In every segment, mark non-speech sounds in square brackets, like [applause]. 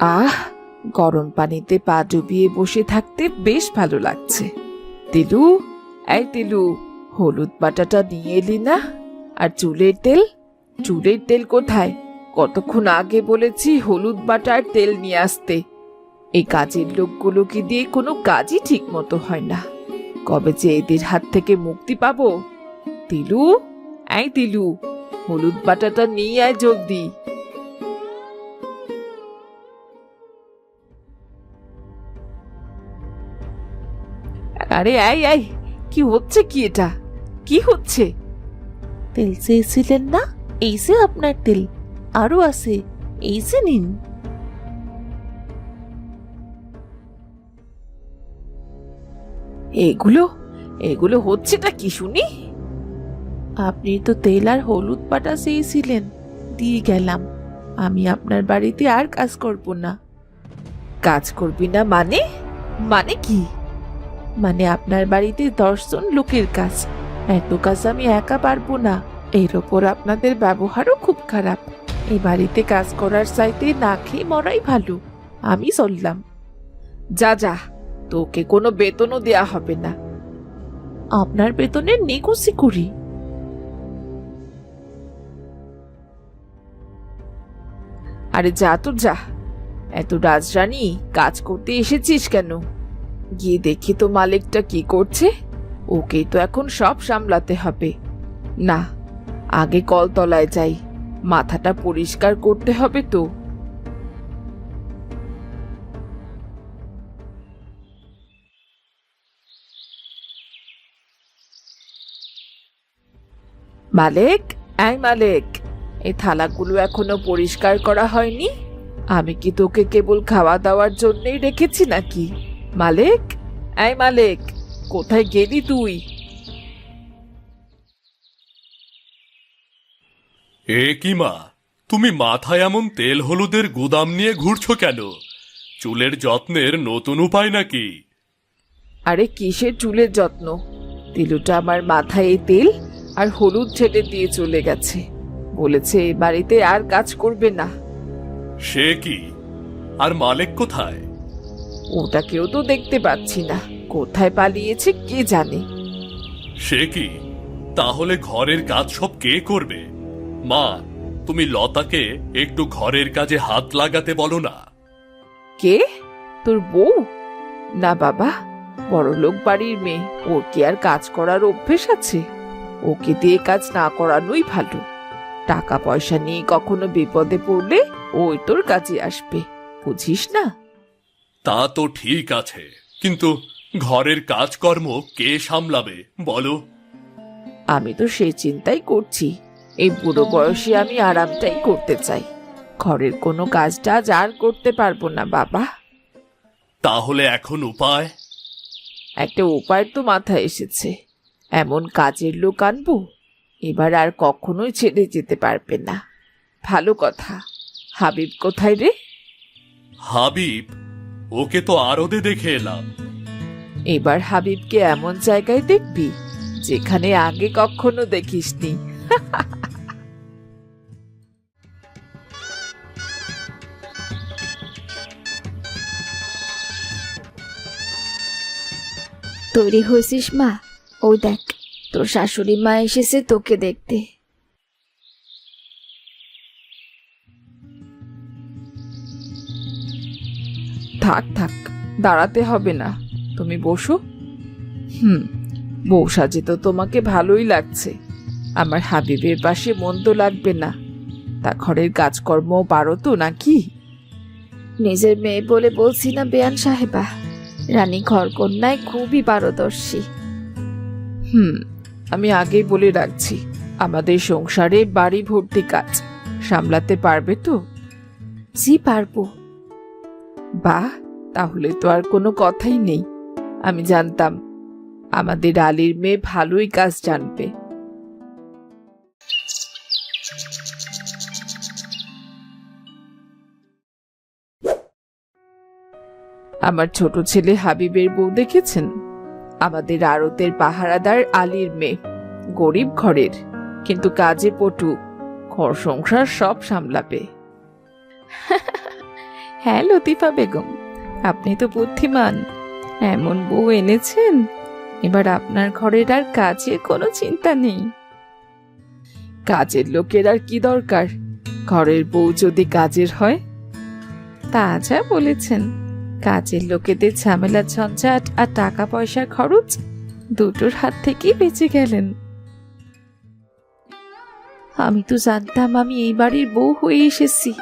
আহ, গরম পানিতে পা ডুবিয়ে বসে থাকতে বেশ ভালো লাগছে। তিলু, এই তিলু, হলুদ বাটাটা নিয়ে এলি না? আর চুলের তেল? চুলের তেল কোথায়? কতক্ষণ আগে বলেছি হলুদ বাটার তেল নিয়ে আসতে। এই কাজের লোকগুলোকে দিয়ে কোনো কাজই ঠিক মতো হয় না। কবে যে এদের হাত থেকে মুক্তি পাবো? তিলু, এই তিলু, হলুদ বাটাটা নিয়ে আয় জলদি। আরে এই এই কি হচ্ছে কি এটা? কি হচ্ছে? তেল চেয়েছিলেন না? এই যে আপনার তেল। আরও আছে। এই যে নিন। এগুলো? এগুলো হচ্ছেটা কি শুনি? আপনি তো তেল আর হলুদ পাটা চেয়েছিলেন। দিয়ে গেলাম। আমি আপনার বাড়িতে আর কাজ করব না। কাজ করবি না মানে? মানে কি? মানে আপনার বাড়িতে দশজন লোকের কাজ। এত কাজ আমি একা পারব না। এর ওপর আপনাদের ব্যবহারও খুব খারাপ। এই বাড়িতে কাজ করার চাইতে না খেয়ে মরাই ভালো। আমি চললাম। যা যা, তোকে কোনো বেতনও দেয়া হবে না। আপনার বেতনে নেগোসি করি। আরে যা তো যা। এত রাজরানী, কাজ করতে এসেছিস কেন? গিয়ে দেখি তো মালিকটা কি করছে। ওকেই তো এখন সব সামলাতে হবে। না, আগে কলতলায় যাই, মাথাটা পরিষ্কার করতে হবে তো। মালিক, এই মালিক, এই থালাগুলো এখনও পরিষ্কার করা হয়নি? আমি কি তোকে কেবল খাওয়া দাওয়ার জন্যই রেখেছি নাকি? মালিক? এই মালিক কোথায় গেলি তুই? এ কি মা তুমি মাথায় এমন তেল হলুদের গুদাম নিয়ে ঘুরছো কেন? চুলের যত্নের নতুন উপায় নাকি? আরে কিসের চুলের যত্ন? তিলুটা আমার মাথায় এই তেল আর হলুদ ছেটে দিয়ে চলে গেছে। বলেছে এ বাড়িতে আর কাজ করবে না। সে কি? আর মালিক কোথায়? ওটাকেও তো দেখতে পাচ্ছি না। কোথায় পালিয়েছে কে জানে? সে কি? তাহলে ঘরের কাজ সব কে করবে? মা তুমি লতাকে একটু ঘরের কাজে হাত লাগাতে বলো না। কে? তোর বউ? না বাবা বড়লোক বাড়ির মেয়ে। ওর কি আর কাজ করার অভ্যেস আছে? ওকে দিয়ে কাজ না করানোই ভালো। টাকা পয়সা নিয়ে কখনো বিপদে পড়লে ওই তোর কাজে আসবে বুঝিস না? তা তো ঠিক আছে। কিন্তু ঘরের কাজকর্ম কে সামলাবে বলো? আমি তো সেই চিন্তাই করছি। এই বুড়ো বয়সে আমি আরামটাই করতে চাই। ঘরের কোনো কাজ টাজ আর করতে পারব না বাবা। তাহলে এখন উপায়? একটা উপায় তো মাথায় এসেছে। এমন কাজের লোক আনব এবার আর কখনোই ছেড়ে যেতে পারবে না। ভালো কথা। হাবিব কোথায় রে? হাবিব? ওকে তো আরদে দেখে এলাম। এবার হাবিবকে এমন জায়গায় দেখবি যেখানে আগে কখনো দেখিসনি। তৈরি হয়েছিস মা। ও দেখ তোর শাশুড়ি মা এসেছে তোকে দেখতে। থাক থাক দাঁড়াতে হবে না। তুমি বসো। হুম বউ সাজে তো তোমাকে ভালোই লাগছে। আমার হাবিবের পাশে মন্দ লাগবে না। তা ঘরের কাজকর্ম পারো তো নাকি? নিজের মেয়ে বলে বলছি না বেয়ান সাহেবা। রানী ঘরকন্যায় খুবই পারদর্শী। হুম আমি আগেই বলে রাখছি আমাদের সংসারে বাড়ি ভর্তি কাজ। সামলাতে পারবে তো? জি পারব। বাহ তাহলে তো আর কোনো কথাই নেই। আমি জানতাম, আমাদের আলীর মেয়ে ভালোই কাজ জানবে। আমার ছোট ছেলে হাবিবের বউ দেখেছেন? আমাদের আড়তের পাহারাদার আলীর মেয়ে, গরিব ঘরের। কিন্তু কাজে পটু, ঘর সংসার সব সামলাবে। [laughs] হ্যাঁ লতিফা বেগম। আপনি তো বুদ্ধিমান। এমন বউ এনেছেন? এবার আপনার ঘরের আর কাজের কোনো চিন্তা নেই। কাজের লোকের আর কি দরকার? ঘরের বউ যদি কাজের হয়? তা যা বলেছেন। কাজের লোকেদের ঝামেলা, ঝঞ্ঝাট আর টাকা পয়সার খরচ দুটোর হাত থেকেই বেঁচে গেলেন। আমি তো জানতাম আমি এই বাড়ির বউ হয়ে এসেছি।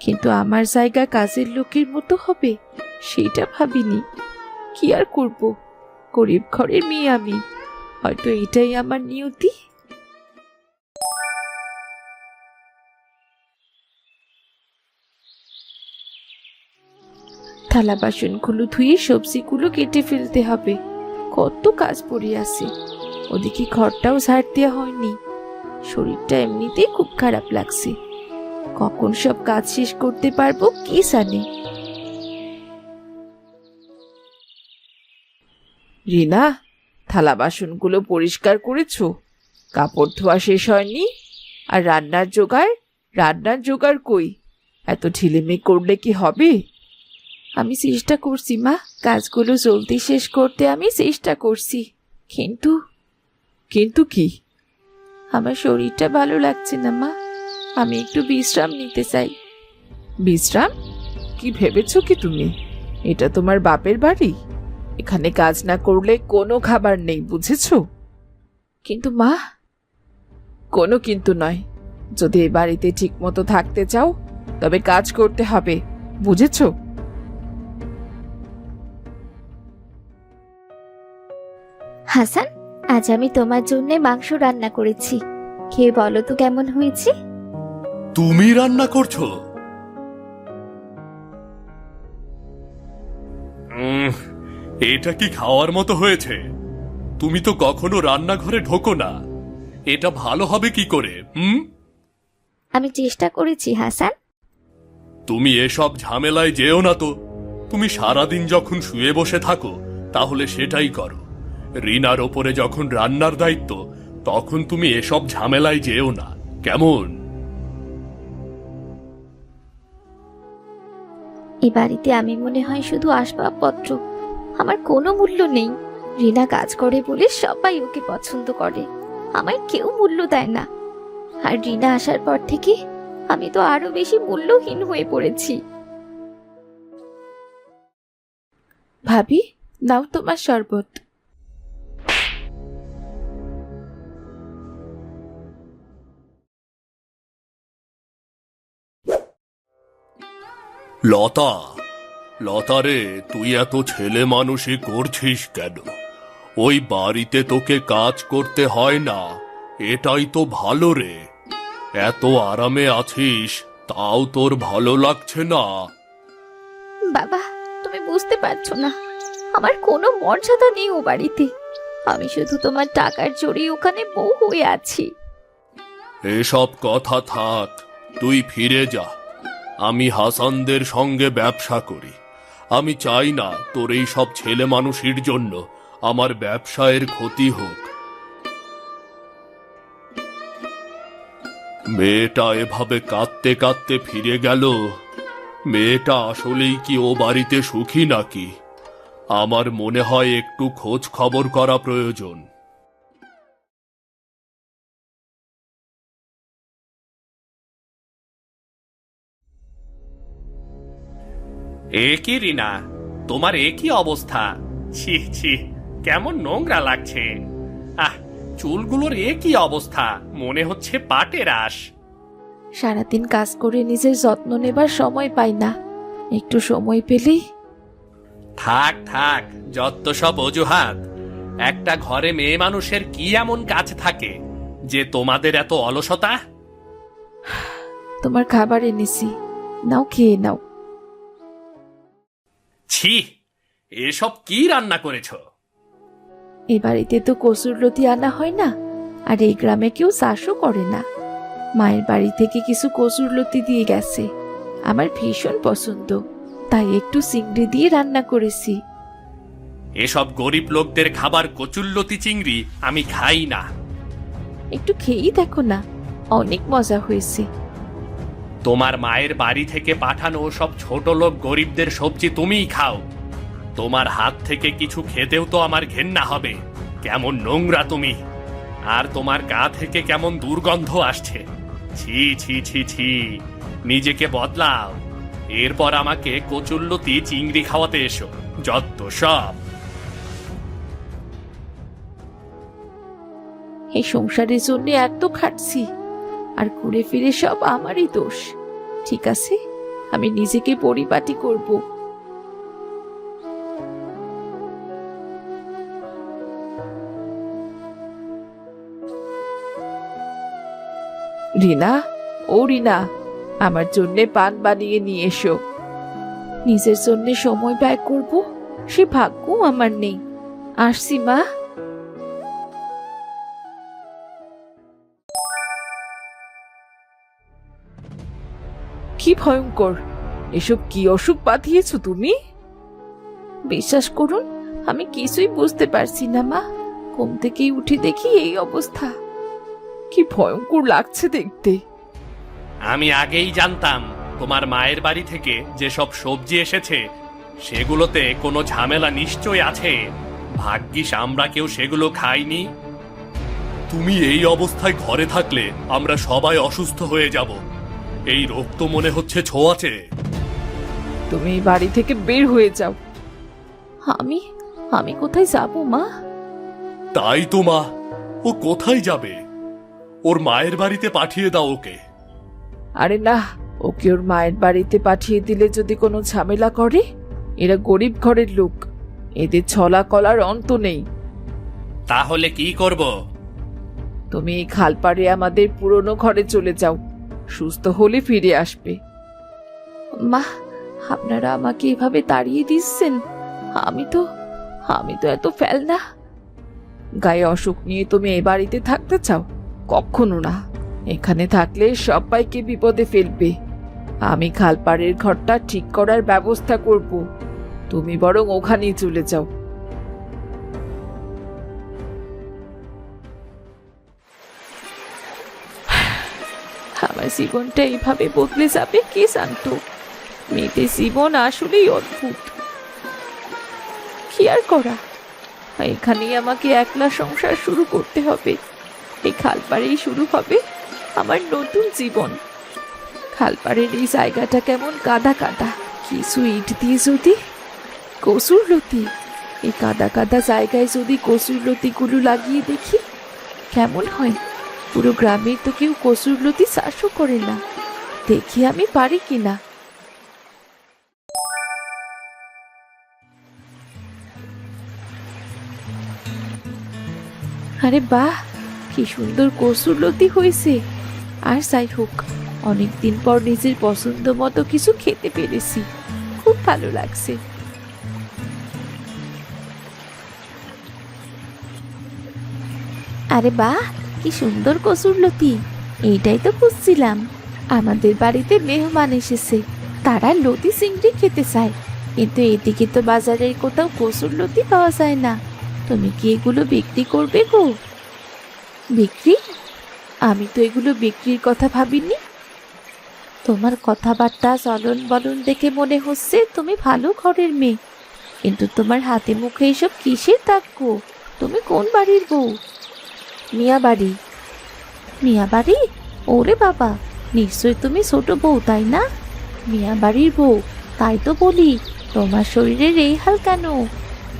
কিন্তু আমার জায়গা কাজের লোকের মতো হবে, সেটা ভাবিনি। কি আর করব? গরিব ঘরের মেয়ে আমি, হয়তো এটাই আমার নিয়তি? থালা বাসনগুলো ধুয়ে সবজিগুলো কেটে ফেলতে হবে। কত কাজ পড়ে আছে। ওদিকে ঘরটাও ঝাড় দেওয়া হয়নি। শরীরটা এমনিতেই খুব খারাপ লাগছে। কখন সব কাজ শেষ করতে পারব কি জানে? রিনা থালা বাসনগুলো পরিষ্কার করেছ? কাপড় ধোয়া শেষ হয়নি? আর রান্নার জোগাড়? রান্নার জোগাড় কই? এত ঢিলেমি করলে কি হবে? আমি চেষ্টা করছি মা। কাজগুলো জলদি শেষ করতে আমি চেষ্টা করছি। কিন্তু কিন্তু কি? আমার শরীরটা ভালো লাগছে না মা। আমি একটু বিশ্রাম নিতে চাই। বিশ্রাম? কি ভেবেছো কি তুমি? এটা তোমার বাপের বাড়ি? এখানে কাজ না করলে কোনো খাবার নেই বুঝেছ? কিন্তু মা? কোনো কিন্তু নয়। যদি এই বাড়িতে ঠিক মতো থাকতে চাও তবে কাজ করতে হবে বুঝেছ? হাসান আজ আমি তোমার জন্য মাংস রান্না করেছি। খেয়ে বলো তো কেমন হয়েছে? তুমি রান্না করছ? এটা কি খাওয়ার মতো হয়েছে? তুমি তো কখনো রান্নাঘরে ঢোকো না। এটা ভালো হবে কি করে হুম? আমি চেষ্টা করেছি হাসান। তুমি এসব ঝামেলায় যেও না তো। তুমি সারাদিন যখন শুয়ে বসে থাকো তাহলে সেটাই করো। রিনার ওপরে যখন রান্নার দায়িত্ব তখন তুমি এসব ঝামেলায় যেও না। কেমন? এই বাড়িতে আমি মনে হয় শুধু আসবাবপত্র। আমার কোনো মূল্য নেই। রিনা কাজ করে বলে সবাই ওকে পছন্দ করে। আমায় কেউ মূল্য দেয় না। আর রিনা আসার পর থেকে আমি তো আরও বেশি মূল্যহীন হয়ে পড়েছি। ভাবি, নাও তোমার শরবত। লতা লতা রে তুই এত ছেলে মানুষই করছিস কেন? ওই বাড়িতে তোকে কাজ করতে হয় না এটাই তো ভালো রে। এত আরামে আছিস তাও তোর ভালো লাগছে না। বাবা তুমি বুঝতে পারছ না আমার কোনো মর্যাদা নেই ও বাড়িতে। আমি শুধু তোমার টাকার জোরে ওখানে বউ হয়ে আছি। এসব কথা থাক তুই ফিরে যা। আমি হাসানদের সঙ্গে ব্যবসা করি। আমি চাই না তোর এই সব ছেলে মানুষের জন্য আমার ব্যবসায়ের ক্ষতি হোক। মেয়েটা এভাবে কাঁদতে কাঁদতে ফিরে গেল। মেয়েটা আসলেই কি ও বাড়িতে সুখী নাকি? আমার মনে হয় একটু খোঁজ খবর করা প্রয়োজন। এ কি রিনা তোমার এ কি অবস্থা। ছি ছি কেমন নোংরা লাগছে। আহ চুলগুলোর এ কি অবস্থা মনে হচ্ছে পাটের আশ সারাদিন কাজ করে নিজের যত্ন নেবার সময় পাই না। একটু সময় পেলেই থাক থাক যত সব অজুহাত। একটা ঘরে মেয়ে মানুষের কি এমন কাজ থাকে যে তোমাদের এত অলসতা? তোমার খাবার এনেছি। নাও খেয়ে নাও। ছি এসব কি রান্না করেছ? এই বাড়িতে তো কসুরলতি আনা হয় না আর এই গ্রামে কেউ চাষও করে না। মায়ের বাড়ি থেকে কিছু কসুরলতি দিয়ে গেছে আমার ভীষণ পছন্দ তাই একটু চিংড়ি দিয়ে রান্না করেছি। এসব গরিব লোকদের খাবার কচুল্লতি চিংড়ি আমি খাই না। একটু খেয়েই দেখো না অনেক মজা হয়েছে। তোমার মায়ের বাড়ি থেকে পাঠানো সব ছোট লোক গরিবদের সবজি তুমিই খাও। তোমার হাত থেকে কিছু খেতেও তো আমার ঘেন্না হবে। কেমন নোংরা তুমি। আর তোমার গা থেকে কেমন দুর্গন্ধ আসছে। ছি ছি ছি ছি, নিজেকে বদলাও। এরপর আমাকে কচুল্লতি চিংড়ি খাওয়াতে এসো যত সব। এই সংসারের জন্য এত খাটছি, আর ঘুরে ফিরে সব আমারই দোষ। ঠিক আছে? আমি নিজেকে পরিপাটি করব। রিনা, ও রিনা, আমার জন্যে পান বানিয়ে নিয়ে এসো। নিজের জন্য সময় ব্যয় করব, সে ভাগ্য আমার নেই। আসছি মা। কি ভয়ঙ্কর? এসব কি অসুখ বাঁধিয়েছো তুমি? বিশ্বাস করুন, আমি কিছুই বুঝতে পারছি না, মা। ঘুম থেকেই উঠে দেখি এই অবস্থা। কি ভয়ঙ্কর লাগছে দেখতে। আমি আগেই জানতাম, তোমার মায়ের বাড়ি থেকে যেসব সবজি এসেছে, সেগুলোতে কোনো ঝামেলা নিশ্চয় আছে। ভাগ্যিস আমরা কেউ সেগুলো খাইনি। তুমি এই অবস্থায় ঘরে থাকলে আমরা সবাই অসুস্থ হয়ে যাব। এই রোগ তো মনে হচ্ছে ছোঁয়াচে। তুমি বাড়ি থেকে বের হয়ে যাও। আমি? আমি কোথায় যাব মা? তাই তো মা। ও কোথায় যাবে? ওর মায়ের বাড়িতে পাঠিয়ে দাও ওকে। আরে না ওকে ওর মায়ের বাড়িতে পাঠিয়ে দিলে যদি কোনো ঝামেলা করে? এরা গরিব ঘরের লোক। এদের ছলা কলার অন্ত নেই। তাহলে কি করব? তুমি এই খালপাড়ে আমাদের পুরনো ঘরে চলে যাও। সুস্থ হলে ফিরে আসবে। মা আপনারা আমাকে এভাবে তাড়িয়ে দিচ্ছেন। আমি তো আমি তো এত ফেল না। গায়ে অসুখ নিয়ে তুমি এ বাড়িতে থাকতে চাও? কখনো না। এখানে থাকলে সবাইকে বিপদে ফেলবে। আমি খালপাড়ের ঘরটা ঠিক করার ব্যবস্থা করব। তুমি বরং ওখানেই চলে যাও। আমার জীবনটা এইভাবে বদলে যাবে কে জানতো? মেয়েদের জীবন আসলেই অদ্ভুত। কি আর করা? এখানেই আমাকে একলা সংসার শুরু করতে হবে। এই খালপাড়েই শুরু হবে আমার নতুন জীবন। খালপাড়ের এই জায়গাটা কেমন কাদা কাদা। কিছু ইট দিয়ে যদি কসুর লতি এই কাদা কাদা জায়গায় যদি কসুর লতিগুলো লাগিয়ে দেখি, কেমন হয়? পুরো গ্রামের তো কেউ কসুর লতি চাষও করে না। দেখি আমি পারি কিনা। আরে বাহ, কি সুন্দর কসুর লতি হয়েছে। আর যাই হোক, অনেকদিন পর নিজের পছন্দ মতো কিছু খেতে পেরেছি। খুব ভালো লাগছে। আরে বাহ কি সুন্দর কসুরলতি এইটাই তো খুঁজছিলাম আমাদের বাড়িতে মেহমান এসেছে। তারা লতি চিংড়ি খেতে চায়। কিন্তু এদিকে তো বাজারের কোথাও কসুরলতি পাওয়া যায় না। তুমি কি এগুলো বিক্রি করবে গো? বিক্রি? আমি তো এগুলো বিক্রির কথা ভাবিনি। তোমার কথাবার্তা চলন বলন দেখে মনে হচ্ছে তুমি ভালো ঘরের মেয়ে। কিন্তু তোমার হাতে মুখে এসব কিসের দাগ গো? তুমি কোন বাড়ির বউ? মিয়া বাড়ি। মিয়া বাড়ি? ওরে বাবা, নিশ্চয় তুমি ছোট বউ, তাই না? মিয়া বাড়ির বউ, তাই তো বলি, তোমার শরীরের এই হাল কেন?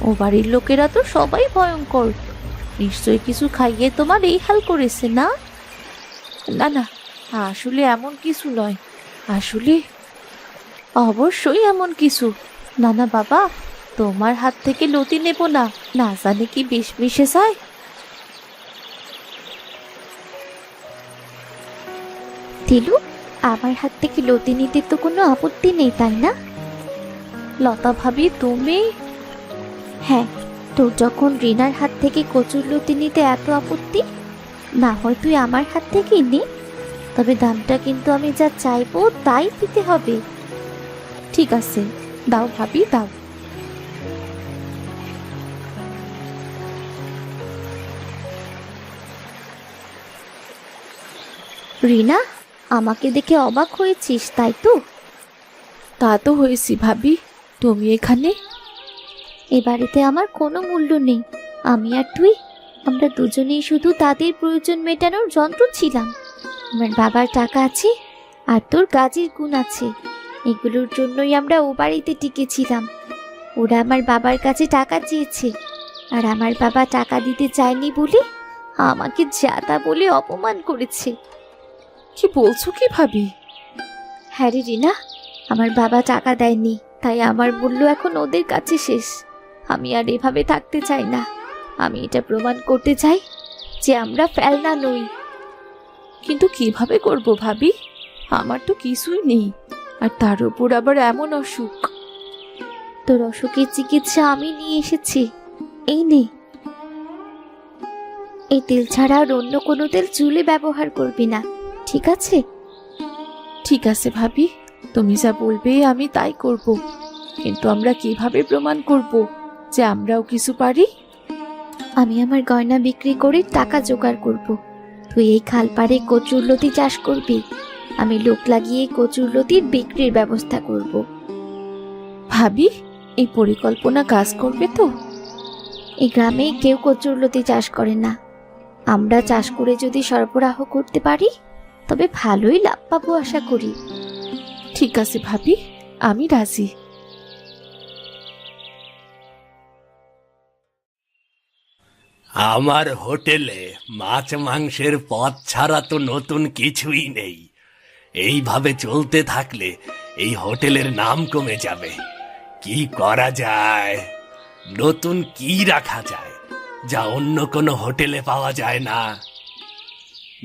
ও বাড়ির লোকেরা তো সবাই ভয়ঙ্কর। নিশ্চয় কিছু খাইয়ে তোমার এই হাল করেছে, না? না না, আসলে এমন কিছু নয়। আসলে অবশ্যই এমন কিছু। না না, বাবা, তোমার হাত থেকে লতি নেব না। না জানে কি বিষ মিশে যায়। তিলু আমার হাত থেকে লতি নিতে তো কোনো আপত্তি নেই, তাই না? লতা ভাবি, তুমি? হ্যাঁ তোর যখন রিনার হাত থেকে কচুর লতি নিতে এত আপত্তি? না হয় তুই আমার হাত থেকেই নে। তবে দামটা কিন্তু আমি যা চাইব তাই দিতে হবে। ঠিক আছে, দাও ভাবি, দাও। রিনা? আমাকে দেখে অবাক হয়েছিস তাই তো? তা তো হয়েছি ভাবি। তুমি এখানে? এ বাড়িতে আমার কোনো মূল্য নেই। আমি আর তুই আমরা দুজনেই শুধু তাদের প্রয়োজন মেটানোর যন্ত্র ছিলাম। আমার বাবার টাকা আছে আর তোর কাজের গুণ আছে। এগুলোর জন্যই আমরা ও বাড়িতে টিকেছিলাম। ওরা আমার বাবার কাছে টাকা চেয়েছে আর আমার বাবা টাকা দিতে চায়নি বলে আমাকে জাতা বলে অপমান করেছে। কি বলছো কি ভাবি? হ্যাঁ রে রিনা আমার বাবা টাকা দেয়নি তাই আমার মূল্য এখন ওদের কাছে শেষ। আমি আর এভাবে থাকতে চাই না। আমি এটা প্রমাণ করতে চাই যে আমরা ফেলনা নই। কিন্তু কীভাবে করব ভাবি? আমার তো কিছুই নেই আর তার উপর আবার এমন অসুখ। তোর অসুখের চিকিৎসা আমি নিয়ে এসেছি। এই নে। এই তেল ছাড়া আর অন্য কোনো তেল চুলে ব্যবহার করবি না। ঠিক আছে? ঠিক আছে ভাবি তুমি যা বলবে আমি তাই করব। কিন্তু আমরা কীভাবে প্রমাণ করব যে আমরাও কিছু পারি? আমি আমার গয়না বিক্রি করে টাকা জোগাড় করব। তুই এই খাল পাড়ে কচুরলতি চাষ করবি। আমি লোক লাগিয়ে কচুরলতির বিক্রির ব্যবস্থা করব। ভাবি এই পরিকল্পনা কাজ করবে তো? এই গ্রামে কেউ কচুরলতি চাষ করে না। আমরা চাষ করে যদি সরবরাহ করতে পারি তবে ভালোই লাভ পাবো আশা করি। ঠিক আছে ভাবি আমি রাজি। আমার হোটেলে মাছ মাংসের পথ ছাড়া তো নতুন কিছুই নেই। এইভাবে চলতে থাকলে এই হোটেলের নাম কমে যাবে। কি করা যায়? নতুন কি রাখা যায়? যা অন্য কোনো হোটেলে পাওয়া যায় না।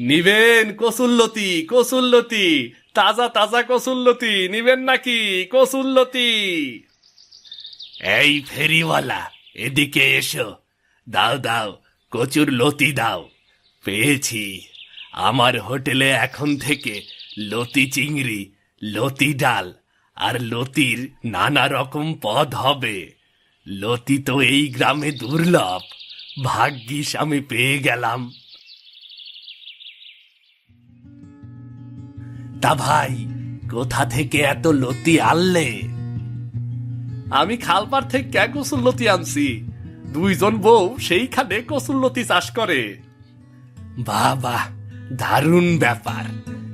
নিবেন কসুল্লতি কসুল্লতি, তাজা তাজা কসুল্লতি, নিবেন নাকি কসুল্লতি? এই ফেরিওয়ালা, এদিকে এসো। দাও দাও, কচুর লতি দাও। পেয়েছি। আমার হোটেলে এখন থেকে লতি চিংড়ি, লতি ডাল আর লতির নানা রকম পদ হবে। লতি তো এই গ্রামে দুর্লভ। ভাগ্যিস আমি পেয়ে গেলাম। তা ভাই, কোথা থেকে এত লতি আনলে? আমি খালপার থেকে কসুল্লতি আনছি? দুইজন বউ সেইখানে কসুল্লতি চাষ করে। বাবা, দারুণ ব্যাপার।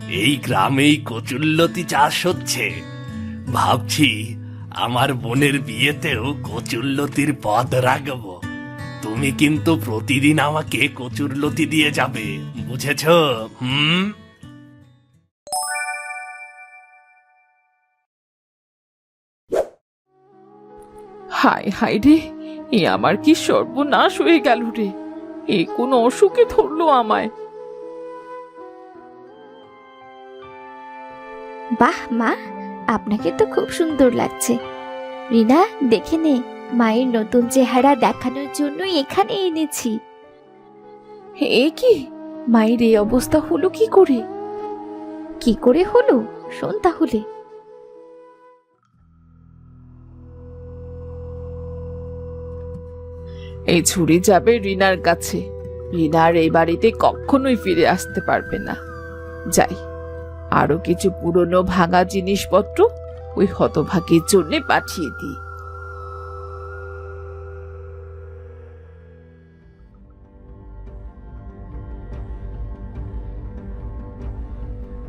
এই গ্রামেই কচুল্লতি চাষ হচ্ছে। ভাবছি আমার বোনের বিয়েতেও কচুল্লতির পদ রাখব। তুমি কিন্তু প্রতিদিন আমাকে কচুরলতি দিয়ে যাবে, বুঝেছ? হুম? হায় হায় রে এ আমার কি সর্বনাশ হয়ে গেল রে। এ কোন অসুখে ধরলো আমায়। বাহ মা আপনাকে তো খুব সুন্দর লাগছে। রিনা দেখে নে মায়ের নতুন চেহারা দেখানোর জন্য এখানে এনেছি। এ কি? মায়ের এই অবস্থা হলো কি করে? কি করে হলো? শোন তাহলে। এই ছুরি যাবে রিনার কাছে। রিনার এই বাড়িতে কখনোই ফিরে আসতে পারবে না। যাই, আরও কিছু পুরনো ভাঙা জিনিসপত্র ওই হতভাগের জন্য পাঠিয়ে দিই।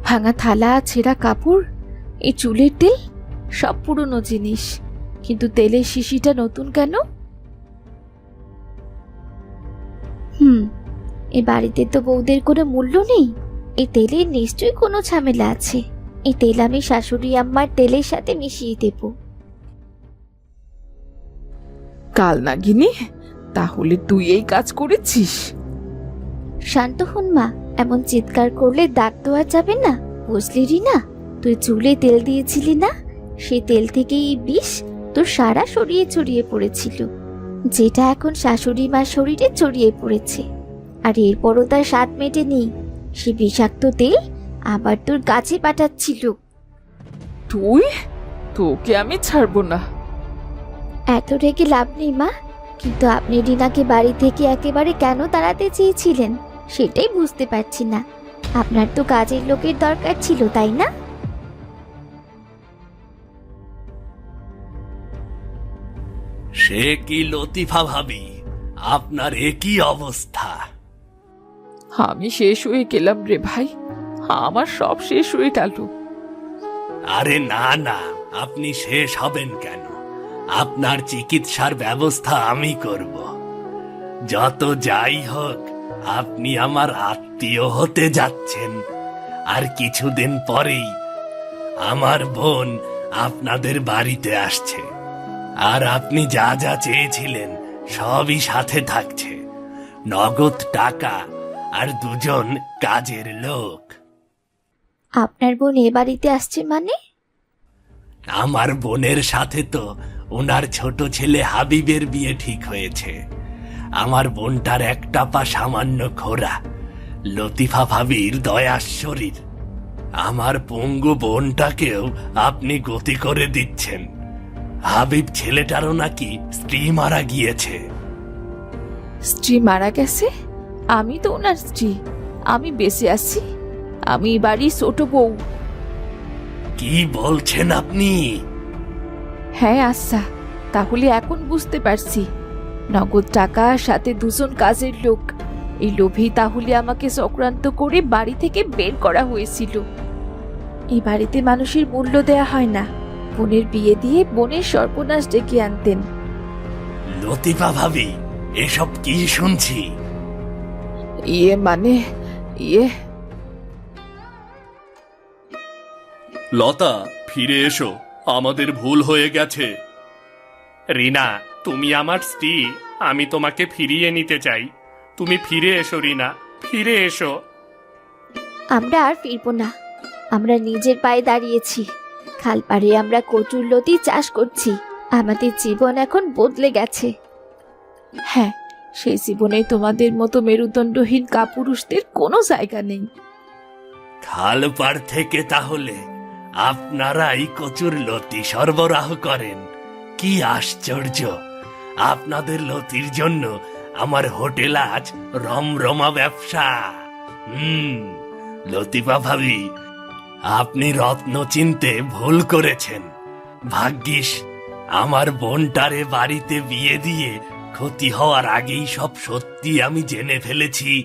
ভাঙা থালা, ছেঁড়া কাপড়, এই চুলের তেল, সব পুরনো জিনিস। কিন্তু তেলের শিশিটা নতুন কেন? এ বাড়িতে তো বউদের কোনো মূল্য নেই। এই তেলের নিশ্চয়ই কোনো ঝামেলা আছে। এই তেল আমি শাশুড়ি আম্মার তেলের সাথে মিশিয়ে দেব। কাল নাগিনি তাহলে তুই এই কাজ করেছিস। শান্ত হন মা এমন চিৎকার করলে দাগ দেওয়া যাবে না বুঝলি রি না। তুই চুলে তেল দিয়েছিলি না? সেই তেল থেকে এই বিষ তোর সারা শরীরে ছড়িয়ে পড়েছিল। যেটা এখন শাশুড়ি মার শরীরে ছড়িয়ে পড়েছে। আর এরপরও তার স্বাদ মেটেনি। সে বিষাক্ত তেল আবার তোর গাছে পাঠাচ্ছিল। তুই? তোকে আমি ছাড়বো না। এত রেগে লাভ নেই মা। কিন্তু আপনি রিনাকে বাড়ি থেকে একেবারে কেন তাড়াতে চেয়েছিলেন সেটাই বুঝতে পারছি না। আপনার তো কাজের লোকের দরকার ছিল তাই না? সে কি লতিফা ভাবি? আপনার একই অবস্থা। আমি শেষ হয়ে গেলাম রে ভাই। আমার সব শেষ হয়ে গেল। আরে না না, আপনি শেষ হবেন কেন? আপনার চিকিৎসার ব্যবস্থা আমি করব। যত যাই হোক, আপনি আমার আত্মীয় হতে যাচ্ছেন। আর কিছুদিন পরেই আমার বোন আপনাদের বাড়িতে আসছে। আর আপনি যা যা চেয়েছিলেন, সবই সাথে থাকছে। নগদ টাকা আর দুজন কাজের লোক। আপনার বোন এ বাড়িতে আসছে মানে? আমার বোনের সাথে তো ওনার ছোট ছেলে হাবিবের বিয়ে ঠিক হয়েছে। আমার বোনটার একটা পা সামান্য খোরা লতিফা ভাবির দয়ার শরীর। আমার পঙ্গু বোনটাকেও আপনি গতি করে দিচ্ছেন। হাবিব ছেলেটারও নাকি স্ত্রী মারা গিয়েছে। স্ত্রী মারা গেছে? আমি তো ওনার স্ত্রী। আমি বেঁচে আছি। আমি বাড়ির ছোট বউ। কি বলছেন আপনি? হ্যাঁ আচ্ছা। তাহলে এখন বুঝতে পারছি। নগদ টাকা সাথে দুজন কাজের লোক। এই লোভী তাহলে আমাকে চক্রান্ত করে বাড়ি থেকে বের করা হয়েছিল। এই বাড়িতে মানুষের মূল্য দেয়া হয় না। বোনের বিয়ে দিয়ে বোনের সর্বনাশ ডেকে আনতেন। লতিফা ভাবি এসব কি শুনছি? ইয়ে মানে ইয়ে লতা ফিরে এসো। আমাদের ভুল হয়ে গেছে। রিনা তুমি আমার স্ত্রী। আমি তোমাকে ফিরিয়ে নিতে চাই। তুমি ফিরে এসো রিনা। ফিরে এসো। আমরা আর ফিরবো না। আমরা নিজের পায়ে দাঁড়িয়েছি। খালপাড়ে আমরা কচুর লতি চাষ করছি। আমাদের জীবন এখন বদলে গেছে। হ্যাঁ সেই জীবনে তোমাদের মতো মেরুদণ্ডহীন কাপুরুষদের কোনো জায়গা নেই। খাল পাড় থেকে তাহলে আপনারাই কচুর লতি সরবরাহ করেন। কি আশ্চর্য! আপনাদের লতির জন্য আমার হোটেল আজ রমরমা ব্যবসা। হুম লতিফা ভাবি, আপনি রত্ন চিনতে ভুল করেছেন। ভাগ্যিস, আমার বোনটারে বাড়িতে বিয়ে দিয়ে ক্ষতি হওয়ার আগেই সব সত্যি আমি জেনে ফেলেছি।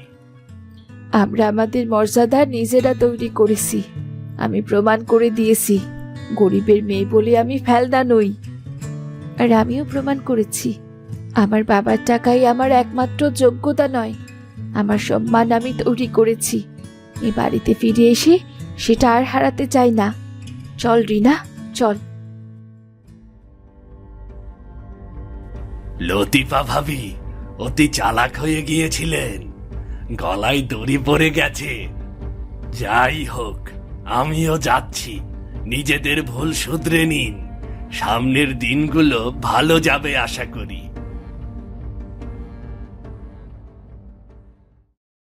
আমরা আমাদের মর্যাদা নিজেরা তৈরি করেছি। আমি প্রমাণ করে দিয়েছি, গরিবের মেয়ে বলে আমি ফেলনা নই। আর আমিও প্রমাণ করেছি, আমার বাবার টাকাই আমার একমাত্র যোগ্যতা নয়। আমার সম্মান আমি তৈরি করেছি। এ বাড়িতে ফিরে এসে সেটা আর হারাতে চাই না। চল, রিনা, চল। লতিফা ভাবি, অতি চালাক হয়ে গিয়েছিলেন। গলায় দড়ি পড়ে গেছে। যাই হোক, আমিও যাচ্ছি। নিজেদের ভুল শুধরে নিন। সামনের দিনগুলো ভালো যাবে আশা করি।